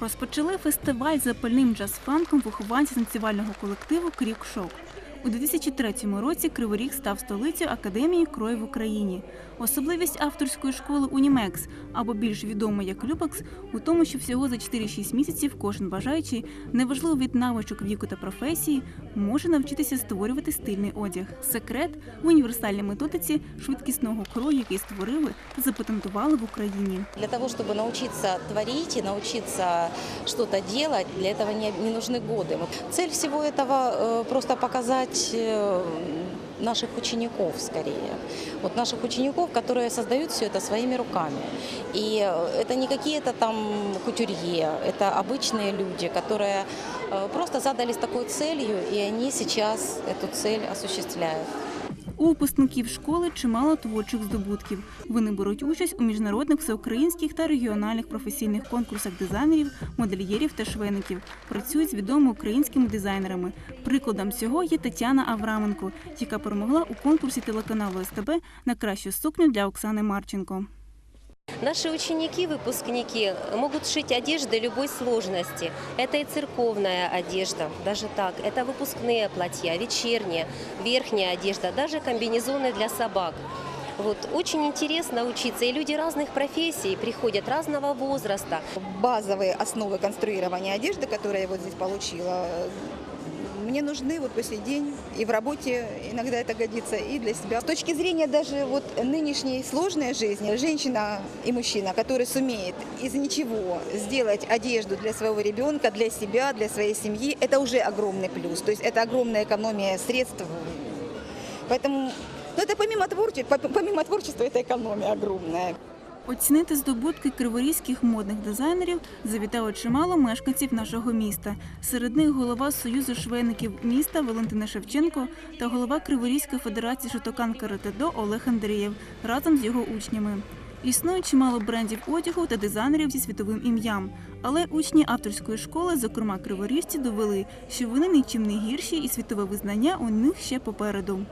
Розпочали фестиваль запальним джаз-фанком вихованці танцювального колективу Крік Шок. У 2003 році Кривий Ріг став столицею академії крою в Україні. Особливість авторської школи Унімекс, або більш відомо як Люпекс, у тому, що всього за 4-6 місяців кожен бажаючий, неважливо від навичок віку та професії, може навчитися створювати стильний одяг. Секрет в універсальній методиці швидкісного крою, який створили та запатентували в Україні. Для того, чтобы научиться творить и научиться что-то делать, для этого не, не нужны годы. Вот Цель всего этого э, просто показать э, наших учеников скорее. Вот наших учеников, которые создают все это своими руками. И э, это не какие-то там кутюрье, это обычные люди, которые э, просто задались такой целью, и они сейчас эту цель осуществляют. У випускників школи чимало творчих здобутків. Вони беруть участь у міжнародних всеукраїнських та регіональних професійних конкурсах дизайнерів, модельєрів та швейників. Працюють з відомими українськими дизайнерами. Прикладом цього є Тетяна Авраменко, яка перемогла у конкурсі телеканалу СТБ на кращу сукню для Оксани Марченко. Наши ученики, выпускники могут шить одежды любой сложности. Это и церковная одежда, даже так. Это выпускные платья, вечерняя, верхняя одежда, даже комбинезоны для собак. Вот, очень интересно учиться, и люди разных профессий приходят, разного возраста. базовые основы конструирования одежды, которые я вот здесь получила, мне нужны вот по сей день и в работе иногда это годится, и для себя. С точки зрения даже вот нынешней сложной жизни, женщина и мужчина, который сумеет из ничего сделать одежду для своего ребенка, для себя, для своей семьи, это уже огромный плюс. То есть это огромная экономия средств. Поэтому, ну это помимо творчества, помимо творчества, это экономия огромная. Оцінити здобутки криворізьких модних дизайнерів завітало чимало мешканців нашого міста. Серед них голова Союзу швейників міста Валентина Шевченко та голова Криворізької федерації шотокан каратедо Олег Андрієв разом з його учнями. Існує чимало брендів одягу та дизайнерів зі світовим ім'ям. Але учні авторської школи, зокрема криворіжці, довели, що вони нічим не гірші і світове визнання у них ще попереду.